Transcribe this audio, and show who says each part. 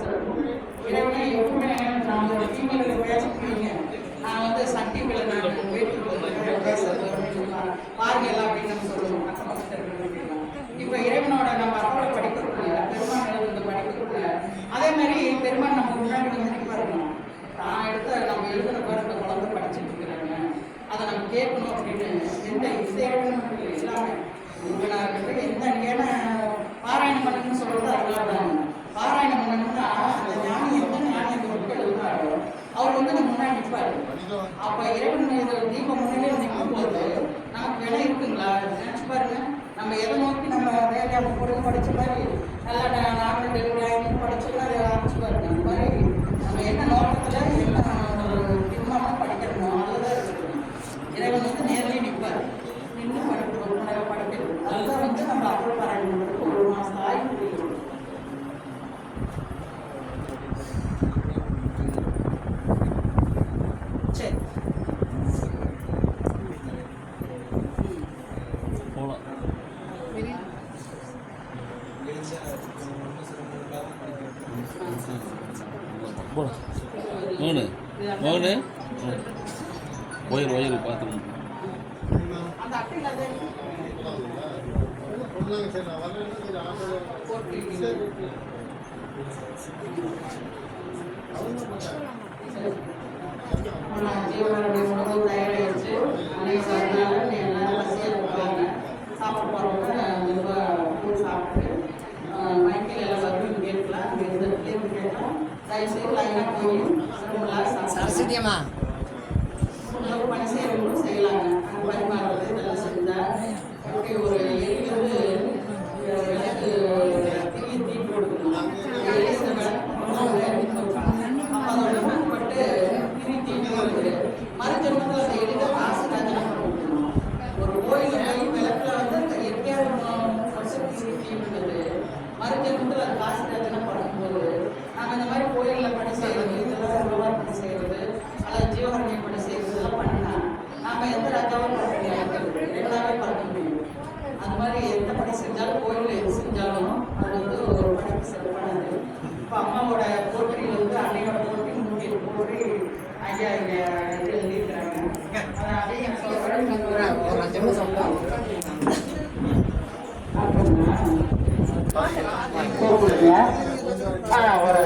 Speaker 1: சிறப்பு இறைவனை எப்பவுமே நான் ஒரு டிவியில் பேசப்படுவீங்க நான் வந்து சன் டிவியில் நான் வீட்டுக்கு பேசுறது பாருங்கள் அப்படின்னு நம்ம சொல்லுவோம். அக்கம் இப்போ இறைவனோட நம்ம அருளை படிக்கக்குள்ள பெருமாள் வந்து படிக்கக்குள்ள அதே மாதிரி பெருமாள் நம்ம முன்னாடி வந்து நிற்பாருங்க நான் எடுத்த நம்ம எழுதுற பாருங்க குழந்தை படிச்சுட்டு இருக்கிறாங்க. அதை நம்ம கேட்கணும் அப்படின்னு எந்த இந்த இடமும் இல்லை. எல்லாமே உங்களாக அப்ப இறைவன் மீது தீபம் முன்னிலே நிற்கும் போது நமக்கு விலை இருக்குங்களா? நினச்சி பாருங்க. நம்ம எதை நோக்கி நம்ம வேலையை பொருள் படிச்ச மாதிரி நல்லா நாங்கள்
Speaker 2: மோனு மோனு ஒயர் ஒயர் பார்த்துக்கணும்
Speaker 1: அவங்க இருந்து கேள்வி கேட்கலாம் தயவுசெய்து லைனாக போய் ரூமில்
Speaker 3: சரஸ்வதி அம்மா
Speaker 1: உணவு பணி செய்கிறவங்களும் செய்யலாங்க. அம்மாவோட போற்றி வந்து அன்னையோட போற்றி நூற்றி போற்றி ஐயா இங்க இது எழுதியிருக்கிறாங்க. ஒரு